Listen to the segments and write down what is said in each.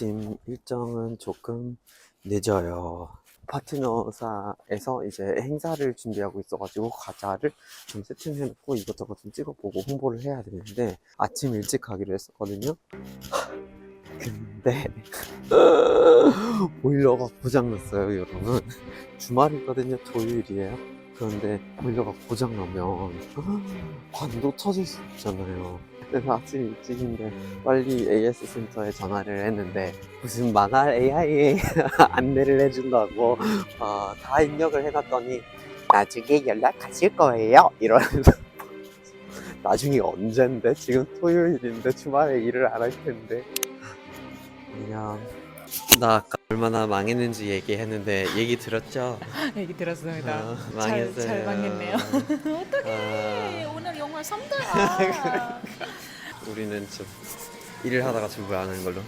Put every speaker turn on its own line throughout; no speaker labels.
아침 일정은 조금 늦어요. 파트너사에서 이제 행사를 준비하고 있어가지고 과자를 좀 세팅해놓고 이것저것 좀 찍어보고 홍보를 해야 되는데 아침 일찍 가기로 했었거든요. 근데 보일러가 고장났어요, 여러분. 주말이거든요, 토요일이에요. 그런데 보일러가 고장나면 관도 터질 수 있잖아요. 그래서 아침 일찍인데 빨리 AS 센터에 전화를 했는데 무슨 만화 AI에 안내를 해준다고 어, 다 입력을 해놨더니 나중에 연락하실 거예요. 이러면서 나중에 언젠데? 지금 토요일인데 주말에 일을 안 할 텐데. 그냥 나 아까 얼마나 망했는지 얘기했는데 얘기 들었죠?
얘기 들었습니다.
어,
잘,
망했어요.
잘 망했네요.
어떡해
오늘 영화 3등.
우리는 좀 일을 하다가 전부 안 하는 걸로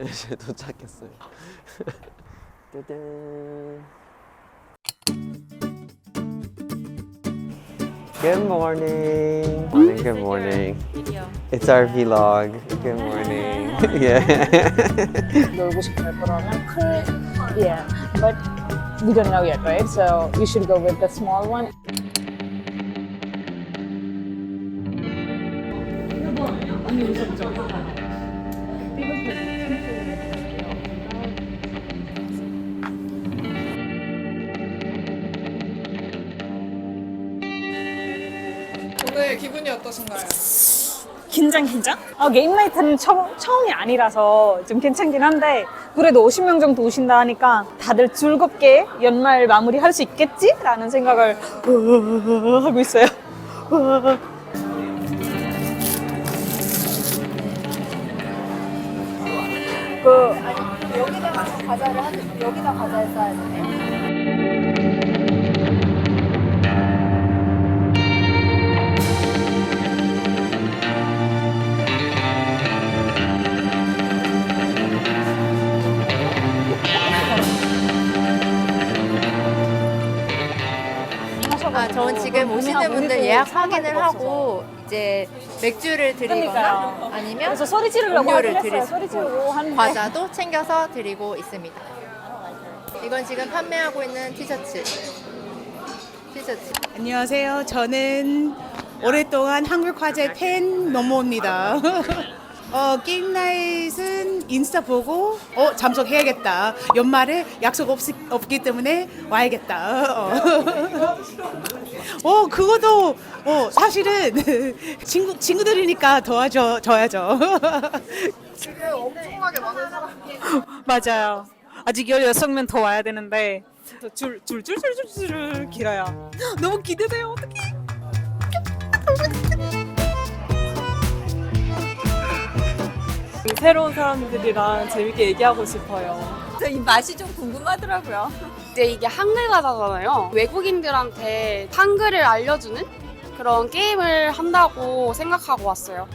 이제 도착했어요 짜잔 Good morning. Morning, good morning.
video.
It's our vlog. Good morning. yeah.
놀고 싶어요 그러면 큰 yeah but we don't know yet right so you should go with the small one
오늘 기분이 어떠신가요?
긴장 긴장? 어, 게임 나이트는 처, 처음이 아니라서 좀 괜찮긴 한데 그래도 50명 정도 오신다 하니까 다들 즐겁게 연말 마무리 할 수 있겠지? 라는 생각을 하고 있어요 그 여기다가 과자를 한 여기다 과자를 써야 되네
저는 지금 오시는 분들 예약 확인을 하고 이제 맥주를 드리거나
그러니까요.
아니면
그래서 소리 지르려고
음료를
하긴 했어요.
드릴
소리 지르고 하는데
과자도 챙겨서 드리고 있습니다. 이건 지금 판매하고 있는 티셔츠. 티셔츠.
안녕하세요. 저는 오랫동안 한국 화제 팬 노모입니다. 어, 게임 나잇은 인스타 보고 어, 잠석해야겠다. 연말에 약속 없, 없기 때문에 와야겠다. 어, 어 그것도 어, 사실은 친구, 친구들이니까 도와줘, 줘야죠.
지금 엄청나게 많은 사람
맞아요. 아직 16명 더 와야 되는데 줄 줄 줄 줄 줄줄 길어요. 너무 기대돼요. 어떡해. 새로운 사람들이랑 재밌게 얘기하고 싶어요.
이 맛이 좀 궁금하더라고요.
이제 이게 한글 가사잖아요. 외국인들한테 한글을 알려주는 그런 게임을 한다고 생각하고 왔어요.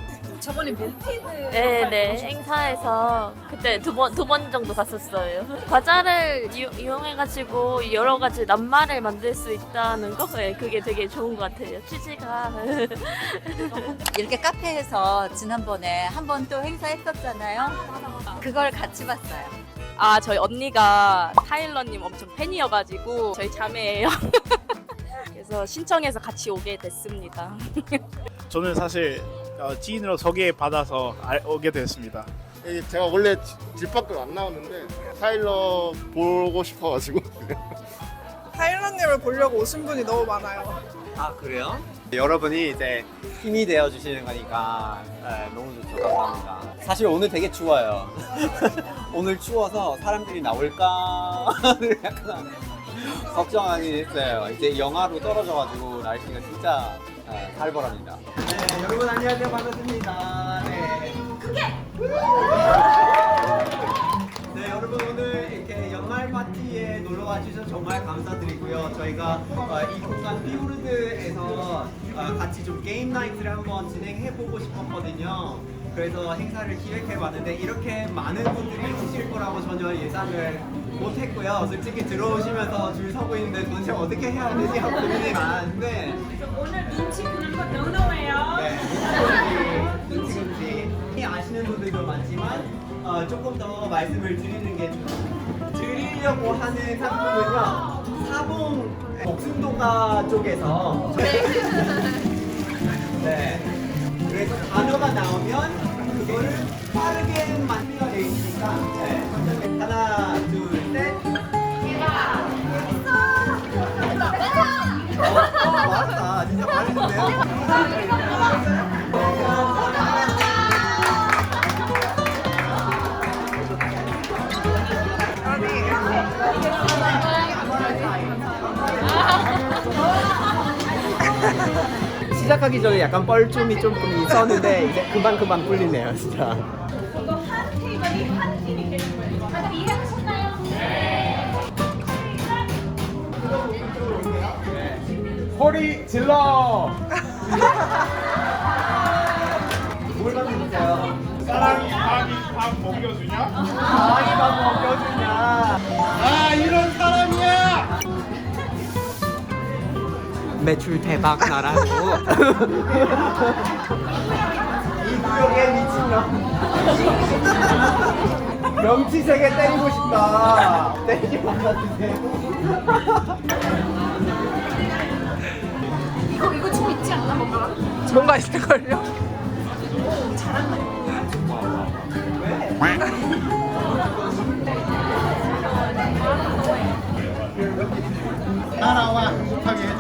저번에 멘티드
네, 네. 행사에서 그때 두 번, 두 번 정도 갔었어요. 과자를 이용, 이용해가지고 여러 가지 낱말을 만들 수 있다는 거? 네, 그게 되게 좋은 것 같아요. 취지가.
이렇게 카페에서 지난번에 한 번 또 행사했었잖아요. 그걸 같이 봤어요.
아, 저희 언니가 타일러님 엄청 팬이어가지고 저희 자매예요. 그래서 신청해서 같이 오게 됐습니다.
저는 사실 어, 지인으로 소개 받아서 알- 오게 됐습니다.
이 제가 원래 집- 집 밖으로 안 나왔는데 타일러 보고 싶어가지고
타일러님을 보려고 오신 분이 너무 많아요.
아 그래요? 여러분이 이제 힘이 되어 주시는 거니까 네, 너무 좋죠 감사합니다 사실 오늘 되게 추워요 오늘 추워서 사람들이 나올까 약간 걱정하긴 했어요 이제 영하로 떨어져가지고 날씨가 진짜 네, 살벌합니다 네 여러분 안녕하세요 반갑습니다 네. 네 여러분 오늘 이렇게 연말 파티에 놀러 와주셔서 정말 감사드리고요. 저희가 어, 이 공간 피오르드에서 어, 같이 좀 게임 나이트를 한번 진행해보고 싶었거든요. 그래서 행사를 기획해봤는데 이렇게 많은 분들이 오실 거라고 전혀 예상을 못했고요. 솔직히 들어오시면서 줄 서고 있는데 도대체 어떻게 해야 되지 하고 고민이 많았는데 오늘 눈치 보는 거 너무너무해요. 네, 눈치 눈치. 아시는 아시는 분들도 많지만 어, 조금 더 말씀을 드리는 게 드리려고 하는 상품은요 사봉 복순도가 쪽에서 네 그래서 단어가 나오면 그거를 빠르게 만들어 내 있으니까 네. 하나 시작하기 전에 약간 뻘쭘이 조금 있었는데 이제 금방 금방 풀리네요, 진짜.
소리 질러!
뭘 만드세요?
사랑이 밥이 밥 먹여주냐?
아이 밥 먹여주냐?
아 이런 사람이야!
매출 대박 나라고. 이 구역에 미친놈. 명치 세계 때리고 싶다. 때리지 말아주세요.
있지 않나 뭔가?
뭔가 있을걸요?
따라와 행복하게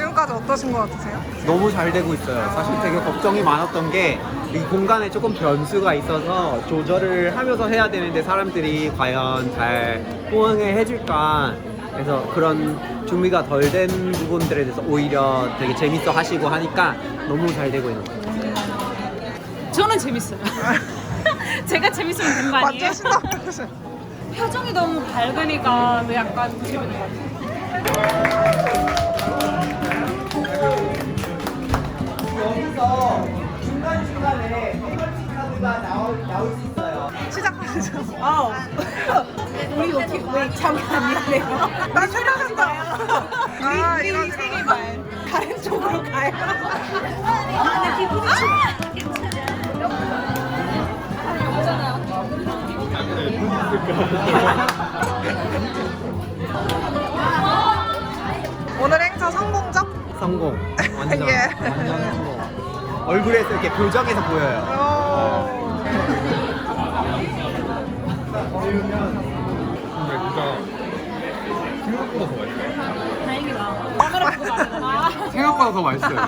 지금까지 어떠신 것 같으세요?
너무 잘 되고 있어요. 사실 되게 걱정이 많았던 게 이 공간에 조금 변수가 있어서 조절을 하면서 해야 되는데 사람들이 과연 잘 호응을 해줄까. 그래서 그런 준비가 덜 된 부분들에 대해서 오히려 되게 재밌어 하시고 하니까 너무 잘 되고 있는 것 같아요.
저는 재밌어요. 제가 재밌으면 된 거 아니에요?
신나서
표정이 너무 밝으니까 약간 재밌는 것 같아요.
여기서 중간중간에 페널티 카드가 나올, 나올 수 있어요.
시작하죠.
아, 우리 어떻게 왜 잠깐 미안해요.
나 생각한다. 아,
우리
이런
우리 세계관 다른 쪽으로 가요. 아, 내 기분이
오늘 행사 성공적?
성공. 완전,
예.
완전 성공. 얼굴에서 이렇게 표정에서 보여요.
어...
생각보다 더 맛있어요.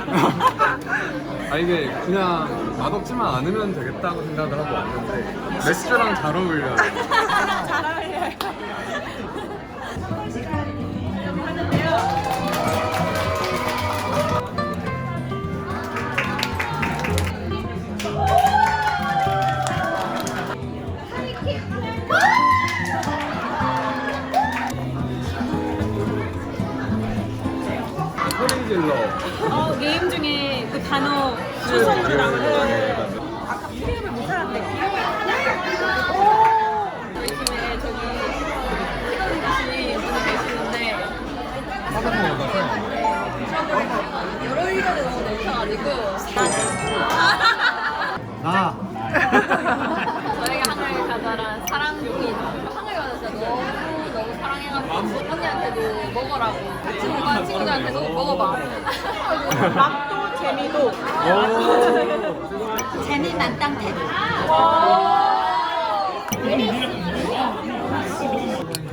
아 이게 그냥 맛없지만 않으면 되겠다고 생각을 하고 왔는데 맥주랑 잘 어울려요.
잘 어울려
먹은 친구들한테도 먹어봐
맛도 재미도
재미 만땅 태도.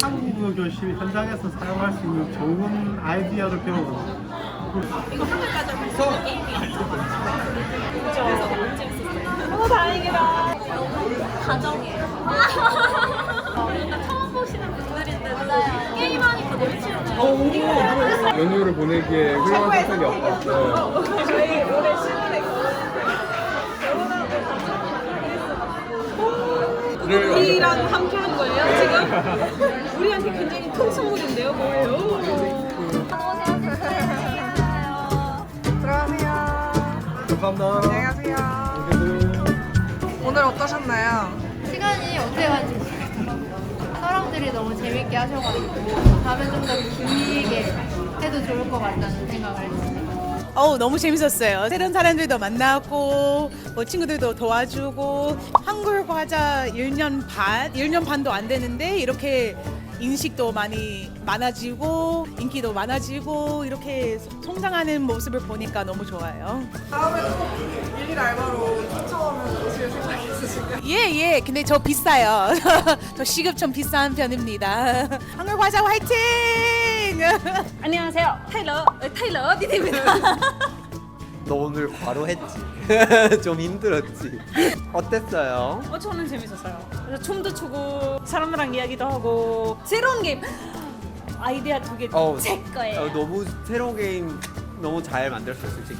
한국 교실 현장에서 사용할 수 있는 좋은 아이디어를 배우고
이거 하늘까지 할수 있는 게임이었어. 그래서 너무 재밌었어요. 어, 다행이다.
가정이에요 네.
연휴를 보내기에 훌륭한 선택이 없었어요.
저희 올해 신혼했어요.
우리랑 함께 한 거예요, 지금? 우리한테 굉장히 큰 선물인데요, 뭐예요?
들어가세요.
감사합니다. 재밌게 하셔가지고 다음에 좀 더 길게 해도 좋을 것 같다는 생각을 했어요.
어우 너무 재밌었어요. 새로운 사람들도 만나고 뭐 친구들도 도와주고 한글 과자 1년 반, 1년 반도 안 되는데 이렇게 인식도 많이 많아지고 인기도 많아지고 이렇게 성장하는 모습을 보니까 너무 좋아요.
다음에 꼭 일일 알바로 추천하면 오실 생각 있으신가요?
예, 예. 근데 저 비싸요. 저 시급 좀 비싼 편입니다. 한글 과자 화이팅!
안녕하세요 타일러 어, 타일러 디디입니다
너 오늘 바로 했지. 좀 힘들었지. 어땠어요?
어, 저는 재밌었어요. 그래서 춤도 추고 사람들랑 이야기도 하고 새로운 게임 아이디어 두 개 제 거예요.
어, 너무 새로운 게임 너무 잘 만들었어요, 솔직히.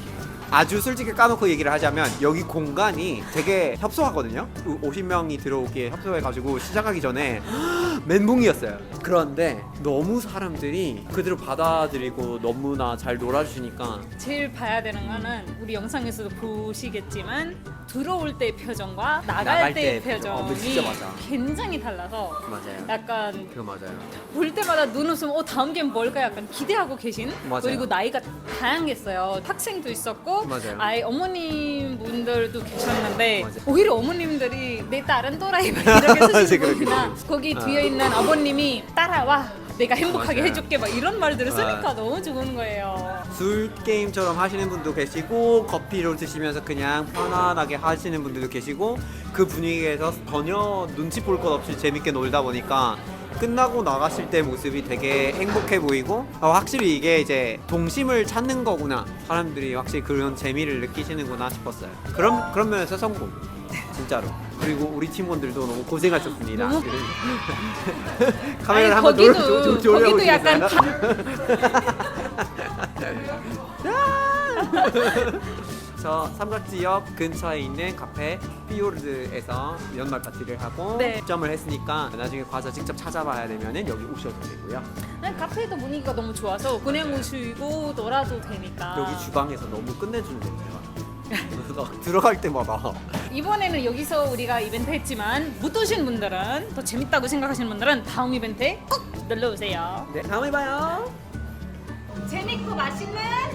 아주 솔직히 까놓고 얘기를 하자면 여기 공간이 되게 협소하거든요. 50명이 들어오기에 협소해가지고 시작하기 전에 멘붕이었어요. 그런데 너무 사람들이 그대로 받아들이고 너무나 잘 놀아주시니까
제일 봐야 되는 거는 우리 영상에서도 보시겠지만 들어올 때의 표정과 나갈,
나갈
때의
때의 표정. 어, 근데
표정이
진짜 맞아.
굉장히 달라서
맞아요.
약간
그거 맞아요.
볼 때마다 눈웃음 어 다음 게임 뭘까 약간 기대하고 계신
맞아요.
그리고 나이가 다양했어요 학생도 있었고
맞아요.
아예 어머님 분들도 계셨는데
맞아요.
오히려 어머님들이 내 딸은 또라이 막 이렇게 쓰시는
그렇게
분이나 거기
아.
뒤에 있는 아버님이 따라와 내가 행복하게
맞아요.
해줄게 막 이런 말들을 쓰니까
아.
너무 좋은 거예요
술 게임처럼 하시는 분도 계시고 커피를 드시면서 그냥 편안하게 하시는 분들도 계시고 그 분위기에서 전혀 눈치 볼 것 없이 재밌게 놀다 보니까 끝나고 나갔을 때 모습이 되게 행복해 보이고 아, 확실히 이게 이제 동심을 찾는 거구나. 사람들이 확실히 그런 재미를 느끼시는구나 싶었어요. 그런 그런 면에서 성공. 진짜로. 그리고 우리 팀원들도 너무 고생하셨습니다. 카메라를 한번 돌-
거기도-? 거기도 약간
저 삼각지 옆 근처에 있는 카페 피오르드에서 연말 파티를 하고
네.
입점을 했으니까 나중에 가서 직접 찾아봐야 되면은 여기 오셔도 되고요.
난 카페도 분위기가 너무 좋아서 그냥 오시고 놀아도 되니까
여기 주방에서 너무 끝내주는 냄새가. 그래서 들어갈 때마다
이번에는 여기서 우리가 이벤트 했지만 못 오신 분들은 더 재밌다고 생각하시는 분들은 다음 이벤트에 꼭 놀러 오세요.
네 다음에 봐요.
재밌고 맛있는